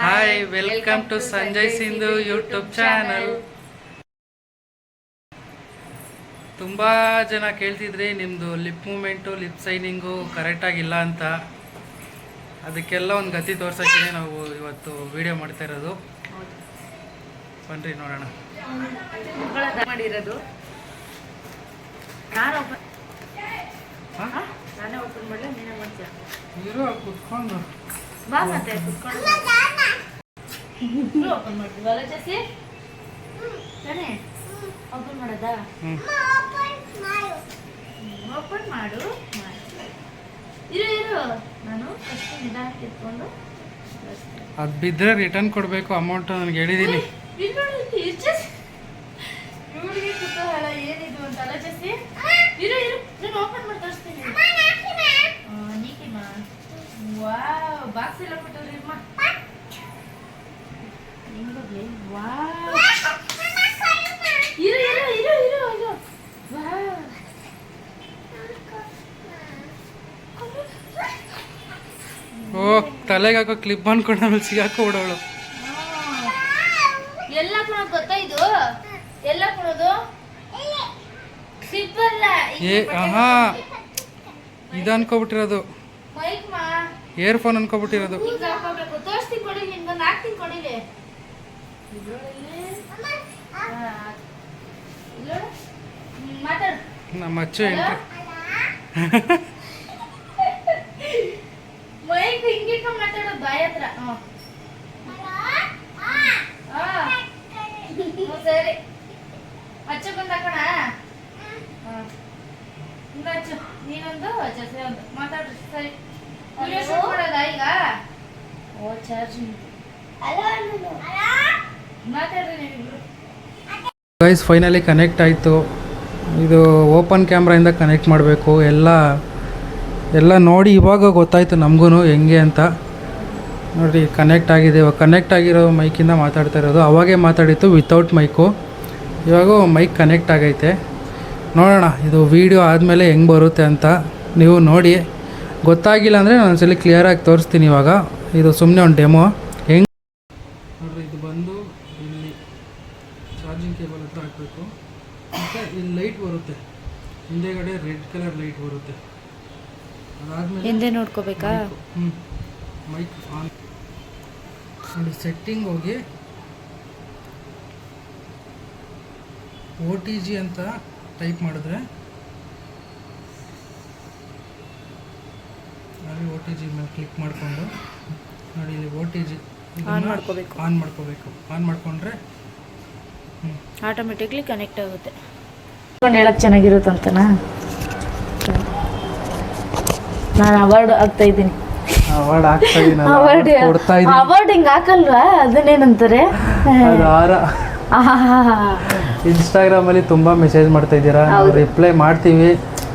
Hi welcome to Sanjay Sindhu YouTube channel ತುಂಬ ಜನ ಕೇಳ್ತಿದ್ರಿ ನಿಮ್ಮದು ಲಿಪ್ ಮೂಮೆಂಟು ಲಿಪ್ ಸೈನಿಂಗು ಕರೆಕ್ಟಾಗಿಲ್ಲ ಅಂತ. ಅದಕ್ಕೆಲ್ಲ ಒಂದು ಗತಿ ತೋರ್ಸೋಕ್ಕೆ ನಾವು ಇವತ್ತು ವಿಡಿಯೋ ಮಾಡ್ತಾ ಇರೋದು. ಬನ್ರಿ ನೋಡೋಣ. ಮಾಡಿರೋದು. ನಾನು open- ಹಾ? ಹಾ? ನಾನೇ ಓಪನ್ ಮಾಡಲ? ನೀನೇ ಮಾಡ್ತೀಯ? ಇರೋ ಕುತ್ಕೊಂಡು. ಬಾ ಮತ್ತೆ ಕುತ್ಕೊಂಡು ಓಪನ್ ಮಾಡ್ತೀವಲ್ಲ ಜಸಿ ತಾನೇ ಓಪನ್ ಮಾಡೋದಾ? ಹ್ಞೂ ಓಪನ್ ಮಾಡು. ಮಾಡು. ಇರು ಇರು. ನಾನು ಫಸ್ಟ್ ನಿಧಾನಕ್ಕೆ ಎತ್ಕೊಂಡು ಕಳಿಸ್ತೀನಿ. ಅದು ಬಿದ್ದರೆ ರಿಟರ್ನ್ ಕೊಡಬೇಕು ಅಮೌಂಟ್ ನನಗೆ ಹೇಳಿದ್ದೀನಿ ಕುತೂಹಲ ಏನಿದು ಅಂತ ಅಲ್ಲ ಜಸಿ ಇರು ಇರು ನಾನು ಓಪನ್ ಮಾಡಿ ತೋರಿಸ್ತೀನಿ ಆ, ನೀಕಿಮ್ಮ ವಾವ್ ಬಾಕ್ಸ್ ಎಲ್ಲ ಕೊಟ್ಟವ್ರಿ ಅಮ್ಮ ಹೆಂಗೋಗ್ಲಿ ವಾವ್ ಇರು ಇರು ಇರು ಇರು ಇರು ವಾವ್ ಓ ತಲೆಗೆ ಹಾಕೋ ಕ್ಲಿಪ್ ಅನ್ಕೊಂಡು ಆಮೇಲೆ ಸಿಗಾಕೋ ಬಿಡೋಳು ಎಲ್ಲ ಕೊಡೋದು ಗೊತ್ತಾ ಇದು? ಎಲ್ಲ ಕೊಡೋದು ಸಿಪ್ಪಲ್ಲ ಏ ಆಹಾ. ಇದು ಅನ್ಕೋಬಿಟ್ಟಿರೋದು. Year phone ಅನ್ಕೊಬಿಟ್ಟಿರೋದು. ತೋರಿಸ್ತೀನಿ ಕೊಡಿ ನಿನ್ಗೊಂದು ಹಾಕ್ತೀನಿ ಕೊಡಿಲಿ ನಮ್ಮ ಅಚ್ಚು ಎಂಟ್ರಿ. ಮೈಕ್ ಹಿಂಗಿಟ್ಕ ಮಾತಾಡೋದು ಬಾಯ್ ಹತ್ರ. ಹಾ. ಹ್ಮ್, ಸರಿ. ಅಚ್ಚ ಬಂದ್ ಹಾಕೋಣ ಹಿಂಗ ಅಚ್ಚು ನೀನೊಂದು ಜೊತೆ ಒಂದು. ಮಾತಾಡ್ರಿ ಸರಿ. ವಿಡಿಯೋ ಶೂಟ್ ಮಾಡೋದಾ ಈಗ? ಓ ಚಾರ್ಜಿಂಗ್ ಮಾತಾಡ್ರಿ ನೀವಿಬ್ರು. ಗೈಸ್ ಫೈನಲಿ ಕನೆಕ್ಟ್ ಆಯಿತು. ಇದು ಓಪನ್ ಕ್ಯಾಮ್ರಾಯಿಂದ ಕನೆಕ್ಟ್ ಮಾಡಬೇಕು. ಎಲ್ಲ ಎಲ್ಲ ನೋಡಿ ಇವಾಗ ಗೊತ್ತಾಯಿತು ನಮಗೂ ಹೆಂಗೆ ಅಂತ. ನೋಡಿ ಕನೆಕ್ಟ್ ಆಗಿದೆ. ಇವಾಗ ಕನೆಕ್ಟ್ ಆಗಿರೋ ಮೈಕಿಂದ ಮಾತಾಡ್ತಾ ಇರೋದು. ಅವಾಗೇ ಮಾತಾಡಿತ್ತು ವಿತೌಟ್ ಮೈಕು ಇವಾಗ ಮೈಕ್ ಕನೆಕ್ಟ್ ಆಗೈತೆ. ನೋಡೋಣ, ಇದು ವೀಡಿಯೋ ಆದಮೇಲೆ ಹೆಂಗೆ ಬರುತ್ತೆ ಅಂತ ನೀವು ನೋಡಿ. ಗೊತ್ತಾಗಿಲ್ಲ ಅಂದರೆ ನಾನು ಒಂದ್ಸಲಿ ಕ್ಲಿಯರಾಗಿ ತೋರಿಸ್ತೀನಿ ಇವಾಗ. ಇದು ಸುಮ್ಮನೆ ಒಂದು ಡೆಮೋ ಹೆಂಗೆ ನೋಡ್ರಿ, ಇದು ಬಂದು ಇಲ್ಲಿ ಚಾರ್ಜಿಂಗ್ ಕೇಬಲ್ ಹತ್ರ ಹಾಕಬೇಕು. ಮತ್ತು ಇಲ್ಲಿ ಲೈಟ್ ಬರುತ್ತೆ. ಹಿಂದೆಗಡೆ ರೆಡ್ ಕಲರ್ ಲೈಟ್ ಬರುತ್ತೆ. ಹಿಂದೆ ನೋಡ್ಕೋಬೇಕಾ? ಹ್ಞೂ ಮೈಕ್ ಆನ್. ನೋಡಿ ಸೆಟ್ಟಿಂಗ್ ಹೋಗಿ ಓ ಟಿ ಜಿ ಅಂತ ಟೈಪ್ ಮಾಡಿದ್ರೆ ಅಲ್ಲಿ ಓ ಟಿ ಜಿ ಮೇಲೆ ಕ್ಲಿಕ್ ಮಾಡಿಕೊಂಡು ನೋಡಿ ಇಲ್ಲಿ ಓ ಟಿ ಜಿ ಆನ್ ಮಾಡ್ಕೋಬೇಕು. ಆನ್ ಮಾಡ್ಕೋಬೇಕು. ಆನ್ ಮಾಡಿಕೊಂಡ್ರೆ ಹ್ಞೂ ಆಟೋಮೆಟಿಕ್ಲಿ ಕನೆಕ್ಟ್ ಆಗುತ್ತೆ. ಹೇಳಕ್ ಚೆನ್ನಾಗಿರುತ್ತಂತನಾ? ನಾನು ಅವಾರ್ಡ್ ಆಗ್ತಾ ಇದ್ದೀನಿ. ಅವಾರ್ಡ್ ಆಗ್ತಾ ಅವಾರ್ಡ್ ಇದೀನಿ ಕೊಡ್ತಾ ಅವಾರ್ಡ್ ಹಿಂಗ್ ಹಾಕಲ್ವಾ? ಅದನ್ನೇನಂತಾರೆ? ಅದು ಆರ ಇನ್ಸ್ಟಾಗ್ರಾಮಲ್ಲಿ ತುಂಬಾ ಮೆಸೇಜ್ ಮಾಡ್ತಾ ಇದ್ದೀರಾ? ರಿಪ್ಲೈ ಮಾಡ್ತೀವಿ.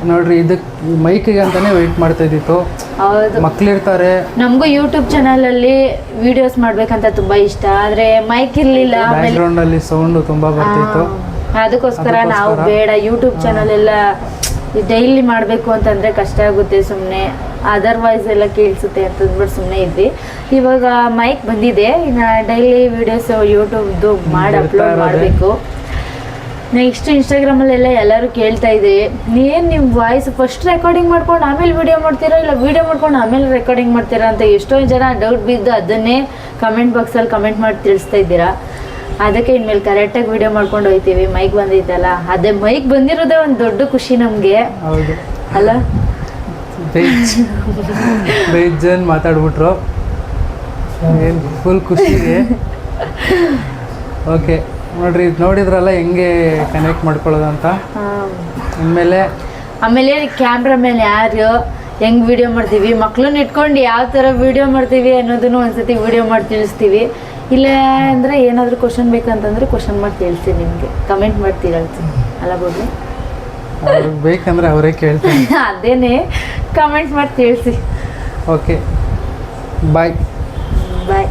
ನೋಡ್ರಿ ಇದಕ್ಕೆ ಮೈಕಿಗೆ ಅಂತಾನೆ ವೆಯ್ಟ್ ಮಾಡ್ತಾ ಇದ್ದಿತ್ತು. ಮಕ್ಳು ಮಕ್ಳಿರ್ತಾರೆ ನಮಗೂ ಯೂಟ್ಯೂಬ್ ಚಾನಲ್ ಅಲ್ಲಿ ವಿಡಿಯೋಸ್ ಮಾಡ್ಬೇಕಂತ ತುಂಬಾ ಇಷ್ಟ. ಆದ್ರೆ ಮೈಕ್ ಇರ್ಲಿಲ್ಲ ಬ್ಯಾಕ್ಗ್ರೌಂಡ್ ಅಲ್ಲಿ ಸೌಂಡ್ ತುಂಬಾ ಬರ್ತಿತ್ತು. ಅದಕ್ಕೋಸ್ಕರ ನಾವು ಬೇಡ. ಯೂಟ್ಯೂಬ್ ಚಾನಲ್ ಎಲ್ಲ ಡೈಲಿ ಮಾಡಬೇಕು ಅಂತಂದರೆ ಕಷ್ಟ ಆಗುತ್ತೆ ಸುಮ್ಮನೆ ಅದರ್ವೈಸ್ ಎಲ್ಲ ಕೇಳಿಸುತ್ತೆ ಅಂತಂದ್ಬಿಟ್ಟು ಸುಮ್ಮನೆ ಇದ್ವಿ. ಇವಾಗ ಮೈಕ್ ಬಂದಿದೆ. ಇನ್ನು ಡೈಲಿ ವೀಡಿಯೋಸು ಯೂಟ್ಯೂಬ್ದು ಮಾಡಿ ಅಪ್ಲೋಡ್ ಮಾಡಬೇಕು. ನೆಕ್ಸ್ಟ್ ಇನ್ಸ್ಟಾಗ್ರಾಮಲ್ಲೆಲ್ಲ ಎಲ್ಲರೂ ಕೇಳ್ತಾ ಇದ್ದೀವಿ ಏನು ನಿಮ್ಮ ವಾಯ್ಸ್ ಫಸ್ಟ್ ರೆಕಾರ್ಡಿಂಗ್ ಮಾಡ್ಕೊಂಡು ಆಮೇಲೆ ವಿಡಿಯೋ ಮಾಡ್ತೀರಾ ಇಲ್ಲ ವಿಡಿಯೋ ಮಾಡ್ಕೊಂಡು ಆಮೇಲೆ ರೆಕಾರ್ಡಿಂಗ್ ಮಾಡ್ತೀರಾ ಅಂತ ಎಷ್ಟೊಂದು ಜನ ಡೌಟ್ ಬಿದ್ದು ಅದನ್ನೇ ಕಮೆಂಟ್ ಬಾಕ್ಸಲ್ಲಿ ಕಮೆಂಟ್ ಮಾಡಿ ತಿಳಿಸ್ತಾ ಇದ್ದೀರಾ. ಅದಕ್ಕೆ ಇನ್ಮೇಲೆ ಕರೆಕ್ಟಾಗಿ ವಿಡಿಯೋ ಮಾಡ್ಕೊಂಡು ಹೋಗ್ತೀವಿ ಮೈಕ್ ಬಂದಿದ್ದಲ್ಲ ಅದೇ ಮೈಕ್ ಬಂದಿರೋದೇ ಒಂದು ದೊಡ್ಡ ಖುಷಿ ನಮಗೆ. ಹೌದು. ಅಲ್ಲ? ಬೇಜನ್ ಮಾತಾಡ್ಬಿಟ್ರು? ಏನು ಫುಲ್ ಖುಷಿಗೆ ಓಕೆ ನೋಡ್ರಿ ಇದು ನೋಡಿದ್ರಲ್ಲ ಹೆಂಗೆ ಕನೆಕ್ಟ್ ಮಾಡ್ಕೊಳ್ಳೋದು ಅಂತ? ಆಮೇಲೆ ಆಮೇಲೆ ಮೇಲೆ ಯಾರು ಹೆಂಗ್ ವಿಡಿಯೋ ಮಾಡ್ತೀವಿ? ಮಕ್ಳನ್ನ ಇಟ್ಕೊಂಡು ಯಾವ ಥರ ವಿಡಿಯೋ ಮಾಡ್ತೀವಿ ಅನ್ನೋದನ್ನು ಒಂದ್ಸತಿ ವಿಡಿಯೋ ಮಾಡಿ ತಿಳಿಸ್ತೀವಿ. ಇಲ್ಲ ಅಂದರೆ ಏನಾದರೂ ಕ್ವಶನ್ ಬೇಕಂತಂದ್ರೆ ಕ್ವಶನ್ ಮಾಡಿ ಕೇಳ್ತೀನಿ ನಿಮಗೆ. ಕಮೆಂಟ್ ಮಾಡಿ ತಿಳಿಸ್ತೀನಿ ಅಲ್ಲ ಅವ್ರಿಗೆ ಬೇಕಂದ್ರೆ ಅವರೇ ಕೇಳ್ತೀನಿ. ಅದೇನೆ? ಕಮೆಂಟ್ ಮಾಡಿ ತಿಳಿಸಿ ಓಕೆ ಬಾಯ್ ಬಾಯ್